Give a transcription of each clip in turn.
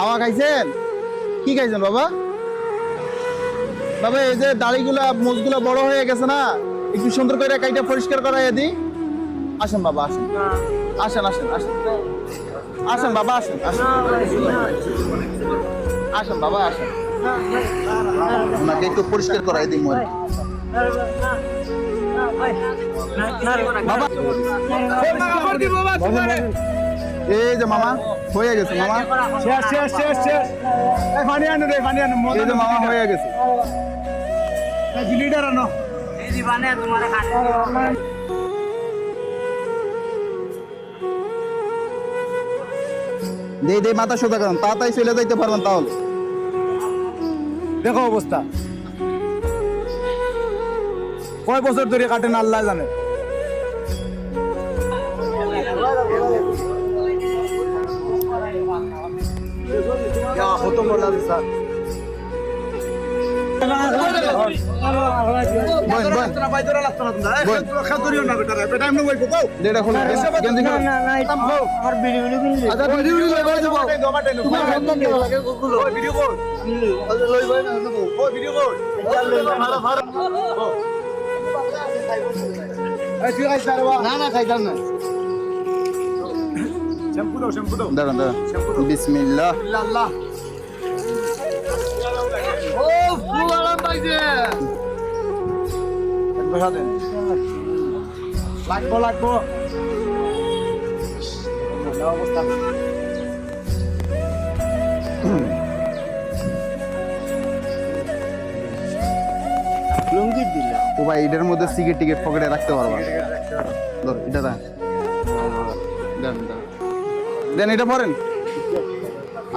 খাওয়া খাইছেন কি খাইছেন বাবা বাবা এই যে দাড়িগুলা মোজগুলা বড় হয়ে গেছে না একটু সুন্দর করে কাইটা পরিষ্কার করাই দি আসেন বাবা আসেন আসেন আসেন আসেন আসেন বাবা আসেন আসেন আসেন বাবা আসেন ওনাকে একটু পরিষ্কার করাই দিই মই বাবা এই যে মামা হয়ে গেছে মামা। শেষ শেষ শেষ শেষ। এই পানি আনো রে পানি আনো এই যে মামা হয়ে গেছে। লিটার আনো। দে দে মাথা সোজা করেন তাড়াতাড়ি চলে যাইতে পারবেন তাহলে। দেখো অবস্থা। কয় বছর ধরে কাটেন আল্লাহ জানে। বল বল। যেটা খুলে গেঞ্জি খুলে ভিডিও ভিডিও করে দেবো না না খাইতাম না। দাঁড়ান দাঁড়ান। বিসমিল্লাহ। লাগবো লাগবো। লুঙ্গি ও ভাই এটার মধ্যে সিগারেট টিকেট পকেটে রাখতে পারবা। ধর এটা দেন। দেন এটা পরেন।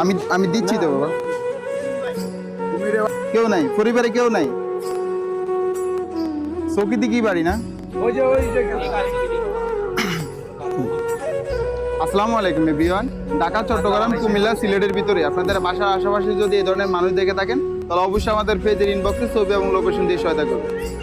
আমি আমি দিচ্ছি তো বাবা। কেউ নাই পরিবারে কেউ নাই। চৌকিতে কি বাড়ি না? আসসালামু আলাইকুম এভরিওয়ান। ঢাকা চট্টগ্রাম কুমিল্লা সিলেটের ভিতরে। আপনাদের বাসার আশেপাশে যদি এই ধরনের মানুষ দেখে থাকেন তাহলে অবশ্যই আমাদের ফেজের ইনবক্সে ছবি এবং লোকেশন দিয়ে সহায়তা করবেন।